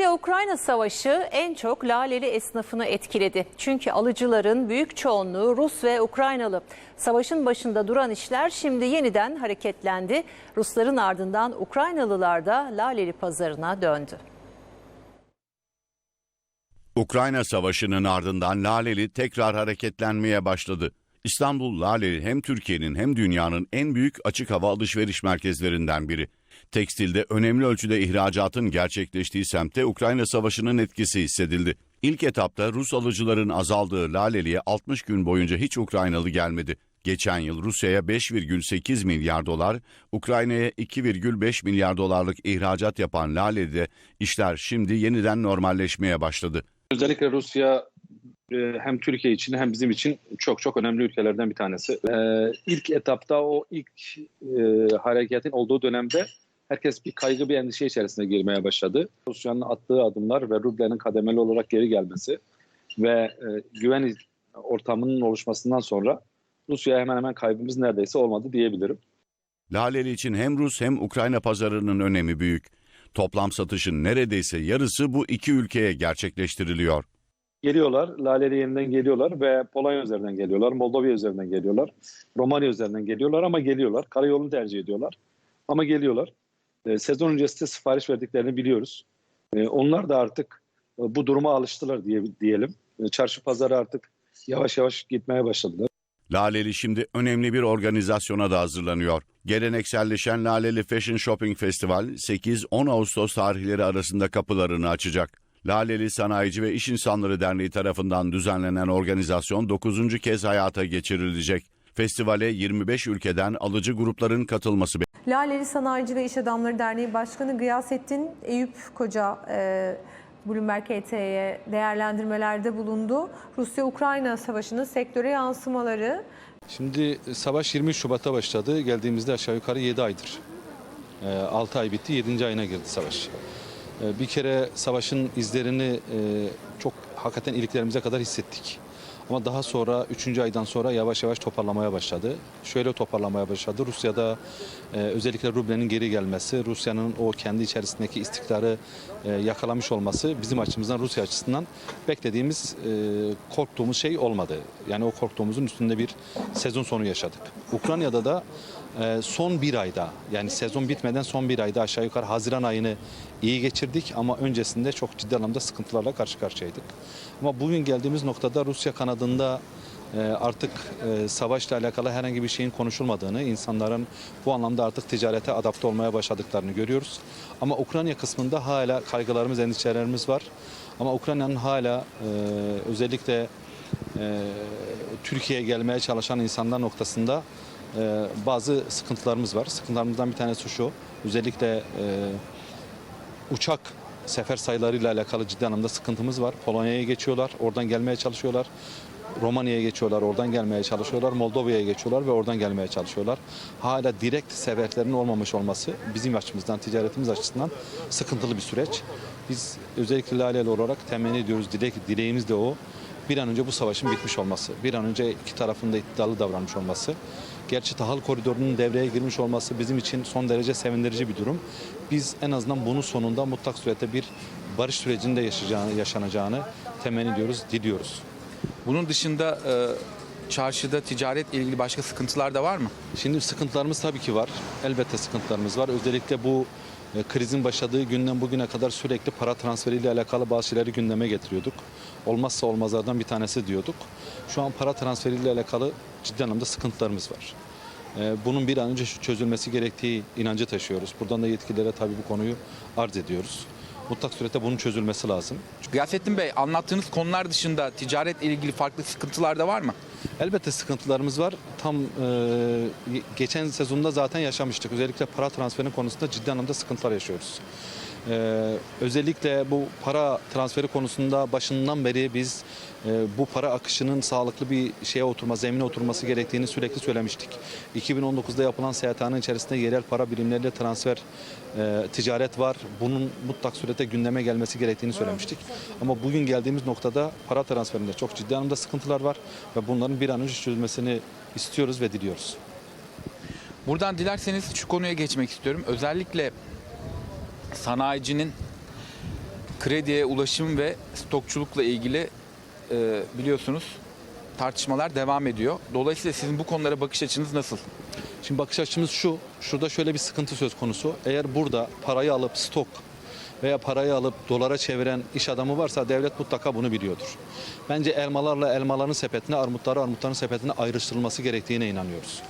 Rusya-Ukrayna savaşı en çok Laleli esnafını etkiledi. Çünkü alıcıların büyük çoğunluğu Rus ve Ukraynalı. Savaşın başında duran işler şimdi yeniden hareketlendi. Rusların ardından Ukraynalılar da Laleli pazarına döndü. Ukrayna Savaşı'nın ardından Laleli tekrar hareketlenmeye başladı. İstanbul Laleli hem Türkiye'nin hem dünyanın en büyük açık hava alışveriş merkezlerinden biri. Tekstilde önemli ölçüde ihracatın gerçekleştiği semtte Ukrayna Savaşı'nın etkisi hissedildi. İlk etapta Rus alıcıların azaldığı Laleli'ye 60 gün boyunca hiç Ukraynalı gelmedi. Geçen yıl Rusya'ya 5,8 milyar dolar, Ukrayna'ya 2,5 milyar dolarlık ihracat yapan Laleli'de işler şimdi yeniden normalleşmeye başladı. Özellikle Rusya e, hem Türkiye için hem bizim için çok çok önemli ülkelerden bir tanesi. Ee, ilk etapta o ilk e, hareketin olduğu dönemde herkes bir kaygı bir endişe içerisine girmeye başladı. Rusya'nın attığı adımlar ve rublenin kademeli olarak geri gelmesi ve e, güven ortamının oluşmasından sonra Rusya'ya hemen hemen kaybımız neredeyse olmadı diyebilirim. Laleli için hem Rus hem Ukrayna pazarının önemi büyük. Toplam satışın neredeyse yarısı bu iki ülkeye gerçekleştiriliyor. Geliyorlar, Laleli yeniden geliyorlar ve Polonya üzerinden geliyorlar, Moldova üzerinden geliyorlar, Romanya üzerinden geliyorlar ama geliyorlar. Karayolunu tercih ediyorlar ama geliyorlar. E, sezon öncesi de sipariş verdiklerini biliyoruz. E, onlar da artık e, bu duruma alıştılar diye diyelim. E, çarşı pazarı artık yavaş yavaş gitmeye başladılar. Laleli şimdi önemli bir organizasyona da hazırlanıyor. Gelenekselleşen Laleli Fashion Shopping Festival 8-10 Ağustos tarihleri arasında kapılarını açacak. Laleli Sanayici ve İş İnsanları Derneği tarafından düzenlenen organizasyon 9. kez hayata geçirilecek. Festivale 25 ülkeden alıcı grupların katılması Laleli Sanayici ve İş Adamları Derneği Başkanı Gıyasettin Eyüp Koca e, Bloomberg HT'ye değerlendirmelerde bulundu. Rusya-Ukrayna savaşının sektöre yansımaları Şimdi savaş 20 Şubat'ta başladı. Geldiğimizde aşağı yukarı 7 aydır. 6 ay bitti, 7. ayına girdi savaş. Ee, Bir kere savaşın izlerini e, çok hakikaten iliklerimize kadar hissettik. Ama daha sonra 3. aydan sonra yavaş yavaş toparlamaya başladı. Şöyle toparlamaya başladı. Rusya'da e, özellikle rublenin geri gelmesi, Rusya'nın o kendi içerisindeki istikrarı e, yakalamış olması bizim açımızdan Rusya açısından beklediğimiz, e, korktuğumuz şey olmadı. Yani o korktuğumuzun üstünde bir sezon sonu yaşadık. Ukrayna'da da e, son bir ayda yani sezon bitmeden son bir ayda aşağı yukarı Haziran ayını iyi geçirdik ama öncesinde çok ciddi anlamda sıkıntılarla karşı karşıyaydık. Ama bugün geldiğimiz noktada Rusya kanadında e, artık e, savaşla alakalı herhangi bir şeyin konuşulmadığını, insanların bu anlamda artık ticarete adapte olmaya başladıklarını görüyoruz. Ama Ukrayna kısmında hala kaygılarımız, endişelerimiz var. Ama Ukrayna'nın hala e, özellikle Türkiye'ye gelmeye çalışan insanlar noktasında bazı sıkıntılarımız var. Sıkıntılarımızdan bir tanesi şu, özellikle uçak sefer sayılarıyla alakalı ciddi anlamda sıkıntımız var. Polonya'ya geçiyorlar, oradan gelmeye çalışıyorlar. Romanya'ya geçiyorlar, oradan gelmeye çalışıyorlar. Moldova'ya geçiyorlar ve oradan gelmeye çalışıyorlar. Hala direkt seferlerin olmamış olması bizim açımızdan, ticaretimiz açısından sıkıntılı bir süreç. Biz özellikle Laleli olarak temenni ediyoruz, dilek, dileğimiz de o. Bir an önce bu savaşın bitmiş olması, bir an önce iki tarafın da iddialı davranmış olması. Gerçi tahıl koridorunun devreye girmiş olması bizim için son derece sevindirici bir durum. Biz en azından bunun sonunda mutlak surette bir barış sürecinde yaşanacağını temenni ediyoruz, diliyoruz. Bunun dışında e, çarşıda ticaretle ilgili başka sıkıntılar da var mı? Şimdi sıkıntılarımız tabii ki var. Elbette sıkıntılarımız var. Özellikle bu e, krizin başladığı günden bugüne kadar sürekli para transferiyle alakalı bazı şeyleri gündeme getiriyorduk. Olmazsa olmazlardan bir tanesi diyorduk. Şu an para transferiyle alakalı ciddi anlamda sıkıntılarımız var. E, Bunun bir an önce çözülmesi gerektiği inancı taşıyoruz. Buradan da yetkililere tabii bu konuyu arz ediyoruz. Mutlak surette bunun çözülmesi lazım. Gıyasettin Bey anlattığınız konular dışında ticaretle ilgili farklı sıkıntılar da var mı? Elbette sıkıntılarımız var. Tam e, geçen sezonda zaten yaşamıştık. Özellikle para transferinin konusunda ciddi anlamda sıkıntılar yaşıyoruz. E, özellikle bu para transferi konusunda başından beri biz e, bu para akışının sağlıklı bir şeye oturma, zemine oturması gerektiğini sürekli söylemiştik. 2019'da yapılan SYT'nin içerisinde yerel para birimleriyle transfer e, ticaret var. Bunun mutlak surette gündeme gelmesi gerektiğini söylemiştik. Ama bugün geldiğimiz noktada para transferinde çok ciddi anlamda sıkıntılar var ve bunların bir an önce çözülmesini istiyoruz ve diliyoruz. Buradan dilerseniz şu konuya geçmek istiyorum. Özellikle sanayicinin krediye ulaşım ve stokçulukla ilgili e, biliyorsunuz tartışmalar devam ediyor. Dolayısıyla sizin bu konulara bakış açınız nasıl? Şimdi bakış açımız şu, şurada şöyle bir sıkıntı söz konusu. Eğer burada parayı alıp stok veya parayı alıp dolara çeviren iş adamı varsa devlet mutlaka bunu biliyordur. Bence elmalarla elmaların sepetine, armutları armutların sepetine ayrıştırılması gerektiğine inanıyoruz.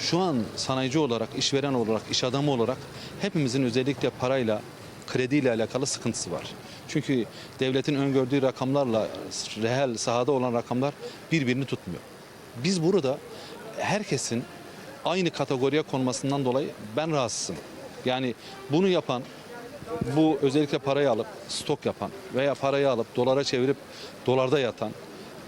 Şu an sanayici olarak, işveren olarak, iş adamı olarak hepimizin özellikle parayla, krediyle alakalı sıkıntısı var. Çünkü devletin öngördüğü rakamlarla reel sahada olan rakamlar birbirini tutmuyor. Biz burada herkesin aynı kategoriye konmasından dolayı ben rahatsızım. Yani bunu yapan, bu özellikle parayı alıp stok yapan veya parayı alıp dolara çevirip dolarda yatan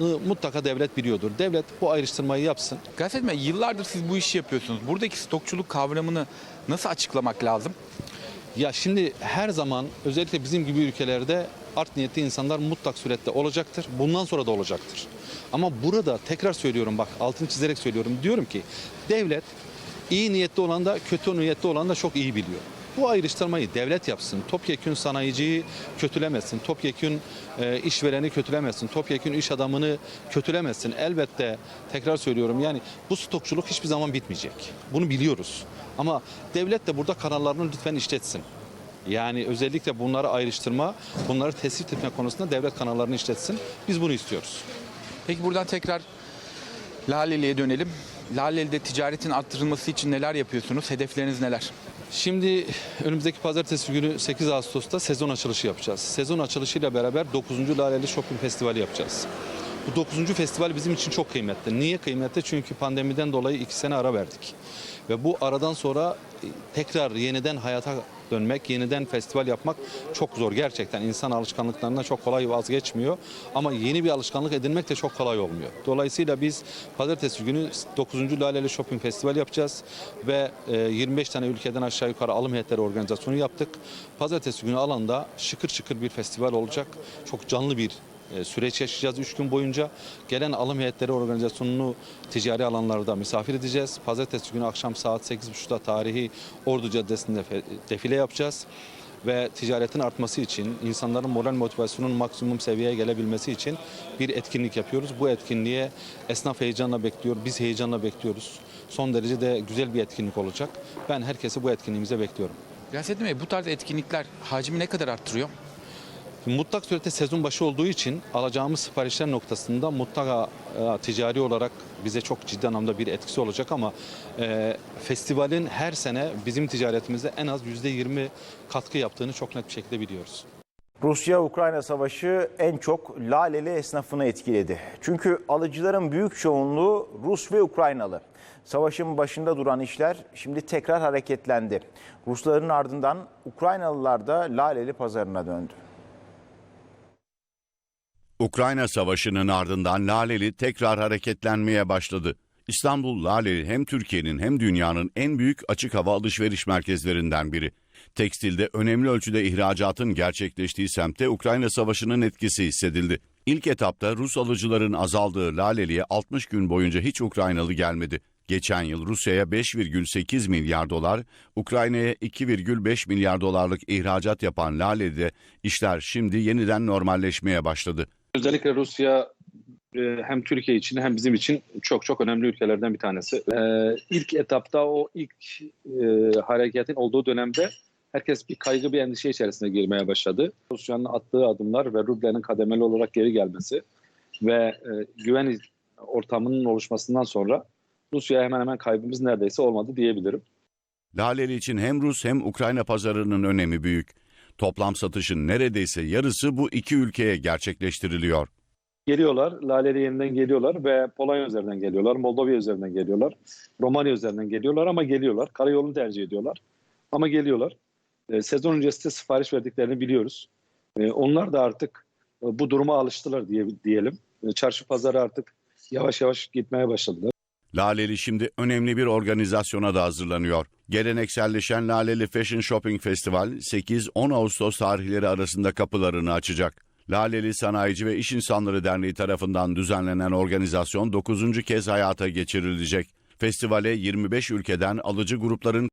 mutlaka devlet biliyordur. Devlet bu ayrıştırmayı yapsın. Gayret Bey yıllardır siz bu işi yapıyorsunuz. Buradaki stokçuluk kavramını nasıl açıklamak lazım? Ya şimdi her zaman özellikle bizim gibi ülkelerde art niyetli insanlar mutlak surette olacaktır. Bundan sonra da olacaktır. Ama burada tekrar söylüyorum bak altını çizerek söylüyorum. Diyorum ki devlet iyi niyetli olan da kötü niyetli olan da çok iyi biliyor. Bu ayrıştırmayı devlet yapsın. Topyekün sanayiciyi kötülemesin. Topyekün e, işvereni kötülemesin. Topyekün iş adamını kötülemesin. Elbette tekrar söylüyorum yani bu stokçuluk hiçbir zaman bitmeyecek. Bunu biliyoruz. Ama devlet de burada kanallarını lütfen işletsin. Yani özellikle bunları ayrıştırma, bunları tespit etme konusunda devlet kanallarını işletsin. Biz bunu istiyoruz. Peki buradan tekrar Laleli'ye dönelim. Laleli'de ticaretin arttırılması için neler yapıyorsunuz? Hedefleriniz neler? Şimdi önümüzdeki pazartesi günü 8 Ağustos'ta sezon açılışı yapacağız. Sezon açılışıyla beraber 9. Laleli Shopping Festivali yapacağız. Bu 9. festival bizim için çok kıymetli. Niye kıymetli? Çünkü pandemiden dolayı 2 sene ara verdik. Ve bu aradan sonra tekrar yeniden hayata dönmek, yeniden festival yapmak çok zor. Gerçekten insan alışkanlıklarından çok kolay vazgeçmiyor. Ama yeni bir alışkanlık edinmek de çok kolay olmuyor. Dolayısıyla biz pazartesi günü 9. Laleli Shopping Festival yapacağız. Ve e, 25 tane ülkeden aşağı yukarı alım heyetleri organizasyonu yaptık. Pazartesi günü alanda şıkır şıkır bir festival olacak. Çok canlı bir e, süreç yaşayacağız 3 gün boyunca. Gelen alım heyetleri organizasyonunu ticari alanlarda misafir edeceğiz. Pazartesi günü akşam saat 8.30'da tarihi Ordu Caddesi'nde defile yapacağız. Ve ticaretin artması için, insanların moral motivasyonunun maksimum seviyeye gelebilmesi için bir etkinlik yapıyoruz. Bu etkinliğe esnaf heyecanla bekliyor, biz heyecanla bekliyoruz. Son derece de güzel bir etkinlik olacak. Ben herkesi bu etkinliğimize bekliyorum. Gayrettin Bey bu tarz etkinlikler hacmi ne kadar arttırıyor? Mutlak surette sezon başı olduğu için alacağımız siparişler noktasında mutlaka e, ticari olarak bize çok ciddi anlamda bir etkisi olacak ama e, festivalin her sene bizim ticaretimizde en az %20 katkı yaptığını çok net bir şekilde biliyoruz. Rusya-Ukrayna savaşı en çok Laleli esnafını etkiledi. Çünkü alıcıların büyük çoğunluğu Rus ve Ukraynalı. Savaşın başında duran işler şimdi tekrar hareketlendi. Rusların ardından Ukraynalılar da Laleli pazarına döndü. Ukrayna Savaşı'nın ardından Laleli tekrar hareketlenmeye başladı. İstanbul Laleli hem Türkiye'nin hem dünyanın en büyük açık hava alışveriş merkezlerinden biri. Tekstilde önemli ölçüde ihracatın gerçekleştiği semtte Ukrayna Savaşı'nın etkisi hissedildi. İlk etapta Rus alıcıların azaldığı Laleli'ye 60 gün boyunca hiç Ukraynalı gelmedi. Geçen yıl Rusya'ya 5,8 milyar dolar, Ukrayna'ya 2,5 milyar dolarlık ihracat yapan Laleli'de işler şimdi yeniden normalleşmeye başladı. Özellikle Rusya e, hem Türkiye için hem bizim için çok çok önemli ülkelerden bir tanesi. E, İlk etapta o ilk e, hareketin olduğu dönemde herkes bir kaygı bir endişe içerisine girmeye başladı. Rusya'nın attığı adımlar ve rublenin kademeli olarak geri gelmesi ve e, güven ortamının oluşmasından sonra Rusya'ya hemen hemen kaybımız neredeyse olmadı diyebilirim. Laleli için hem Rus hem Ukrayna pazarının önemi büyük. Toplam satışın neredeyse yarısı bu iki ülkeye gerçekleştiriliyor. Geliyorlar, Laleli yeniden geliyorlar ve Polonya üzerinden geliyorlar, Moldova üzerinden geliyorlar, Romanya üzerinden geliyorlar ama geliyorlar. Karayolunu tercih ediyorlar ama geliyorlar. E, sezon öncesi de sipariş verdiklerini biliyoruz. E, onlar da artık e, bu duruma alıştılar diye diyelim. E, çarşı pazarı artık yavaş yavaş gitmeye başladılar. Laleli şimdi önemli bir organizasyona da hazırlanıyor. Gelenekselleşen Laleli Fashion Shopping Festival 8-10 Ağustos tarihleri arasında kapılarını açacak. Laleli Sanayici ve İş İnsanları Derneği tarafından düzenlenen organizasyon 9. kez hayata geçirilecek. Festivale 25 ülkeden alıcı grupların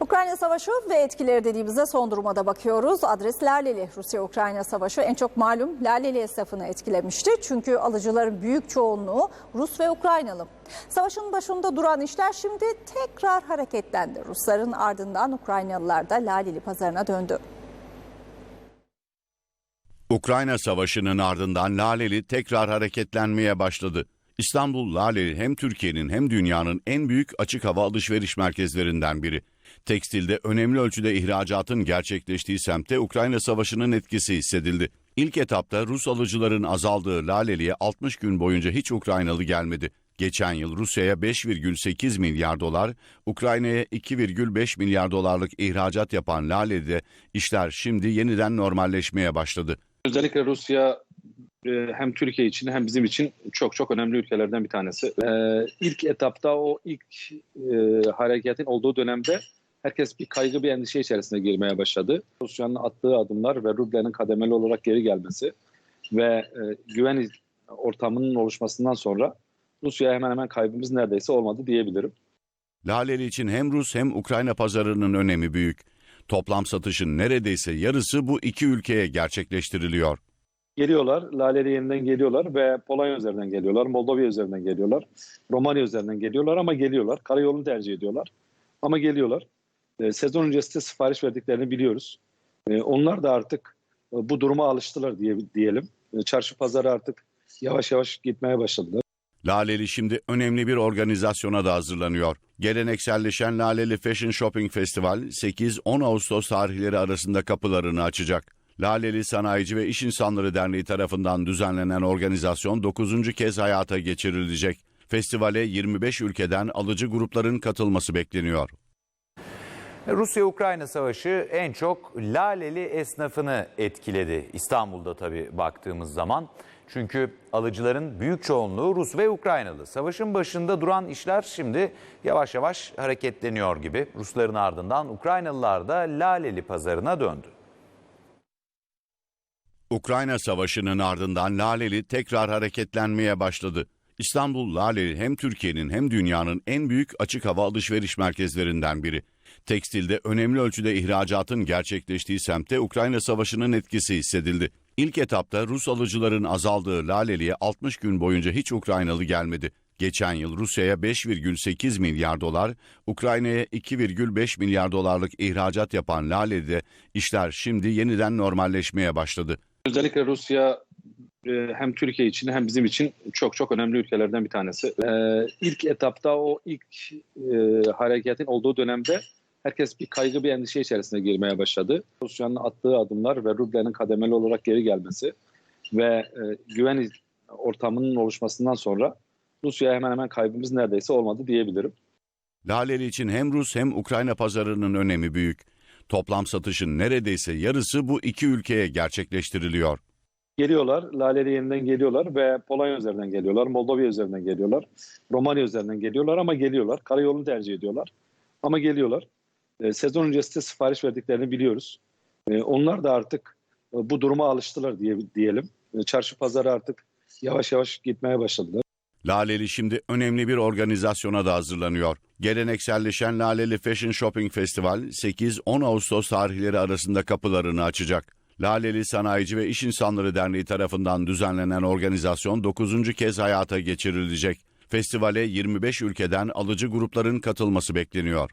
Ukrayna Savaşı ve etkileri dediğimizde son duruma da bakıyoruz. Adres Laleli. Rusya-Ukrayna Savaşı en çok malum Laleli esnafını etkilemişti. Çünkü alıcıların büyük çoğunluğu Rus ve Ukraynalı. Savaşın başında duran işler şimdi tekrar hareketlendi. Rusların ardından Ukraynalılar da Laleli pazarına döndü. Ukrayna Savaşı'nın ardından Laleli tekrar hareketlenmeye başladı. İstanbul Laleli hem Türkiye'nin hem dünyanın en büyük açık hava alışveriş merkezlerinden biri. Tekstilde önemli ölçüde ihracatın gerçekleştiği semtte Ukrayna Savaşı'nın etkisi hissedildi. İlk etapta Rus alıcıların azaldığı Laleli'ye 60 gün boyunca hiç Ukraynalı gelmedi. Geçen yıl Rusya'ya 5,8 milyar dolar, Ukrayna'ya 2,5 milyar dolarlık ihracat yapan Laleli'de işler şimdi yeniden normalleşmeye başladı. Özellikle Rusya e, hem Türkiye için hem bizim için çok çok önemli ülkelerden bir tanesi. E, ilk etapta o ilk e, hareketin olduğu dönemde herkes bir kaygı, bir endişe içerisine girmeye başladı. Rusya'nın attığı adımlar ve rublenin kademeli olarak geri gelmesi ve e, güven ortamının oluşmasından sonra Rusya'ya hemen hemen kaybımız neredeyse olmadı diyebilirim. Laleli için hem Rus hem Ukrayna pazarının önemi büyük. Toplam satışın neredeyse yarısı bu iki ülkeye gerçekleştiriliyor. Geliyorlar, Laleli yeniden geliyorlar ve Polonya üzerinden geliyorlar, Moldova üzerinden geliyorlar, Romanya üzerinden geliyorlar ama geliyorlar. Karayolunu tercih ediyorlar ama geliyorlar. E, sezon öncesi sipariş verdiklerini biliyoruz. E, onlar da artık e, bu duruma alıştılar diye diyelim. E, çarşı pazarı artık yavaş yavaş gitmeye başladılar. Laleli şimdi önemli bir organizasyona da hazırlanıyor. Gelenekselleşen Laleli Fashion Shopping Festival 8-10 Ağustos tarihleri arasında kapılarını açacak. Laleli Sanayici ve İş İnsanları Derneği tarafından düzenlenen organizasyon 9. kez hayata geçirilecek. Festivale 25 ülkeden alıcı grupların katılması bekleniyor. Rusya-Ukrayna savaşı en çok Laleli esnafını etkiledi. İstanbul'da tabii baktığımız zaman. Çünkü alıcıların büyük çoğunluğu Rus ve Ukraynalı. Savaşın başında duran işler şimdi yavaş yavaş hareketleniyor gibi. Rusların ardından Ukraynalılar da Laleli pazarına döndü. Ukrayna Savaşı'nın ardından Laleli tekrar hareketlenmeye başladı. İstanbul Laleli hem Türkiye'nin hem dünyanın en büyük açık hava alışveriş merkezlerinden biri. Tekstilde önemli ölçüde ihracatın gerçekleştiği semtte Ukrayna Savaşı'nın etkisi hissedildi. İlk etapta Rus alıcıların azaldığı Laleli'ye 60 gün boyunca hiç Ukraynalı gelmedi. Geçen yıl Rusya'ya 5,8 milyar dolar, Ukrayna'ya 2,5 milyar dolarlık ihracat yapan Laleli'de işler şimdi yeniden normalleşmeye başladı. Özellikle Rusya e, hem Türkiye için hem bizim için çok çok önemli ülkelerden bir tanesi. E, ilk etapta o ilk e, hareketin olduğu dönemde herkes bir kaygı, bir endişe içerisine girmeye başladı. Rusya'nın attığı adımlar ve rublenin kademeli olarak geri gelmesi ve e, güven ortamının oluşmasından sonra Rusya'ya hemen hemen kaybımız neredeyse olmadı diyebilirim. Laleli için hem Rus hem Ukrayna pazarının önemi büyük. Toplam satışın neredeyse yarısı bu iki ülkeye gerçekleştiriliyor. Geliyorlar, Laleli yeniden geliyorlar ve Polonya üzerinden geliyorlar, Moldova üzerinden geliyorlar, Romanya üzerinden geliyorlar ama geliyorlar. Karayolunu tercih ediyorlar ama geliyorlar. E, sezon öncesi sipariş verdiklerini biliyoruz. E, onlar da artık e, bu duruma alıştılar diye diyelim. E, çarşı pazarı artık yavaş yavaş gitmeye başladılar. Laleli şimdi önemli bir organizasyona da hazırlanıyor. Gelenekselleşen Laleli Fashion Shopping Festival 8-10 Ağustos tarihleri arasında kapılarını açacak. Laleli Sanayici ve İş İnsanları Derneği tarafından düzenlenen organizasyon 9. kez hayata geçirilecek. Festivale 25 ülkeden alıcı grupların katılması bekleniyor.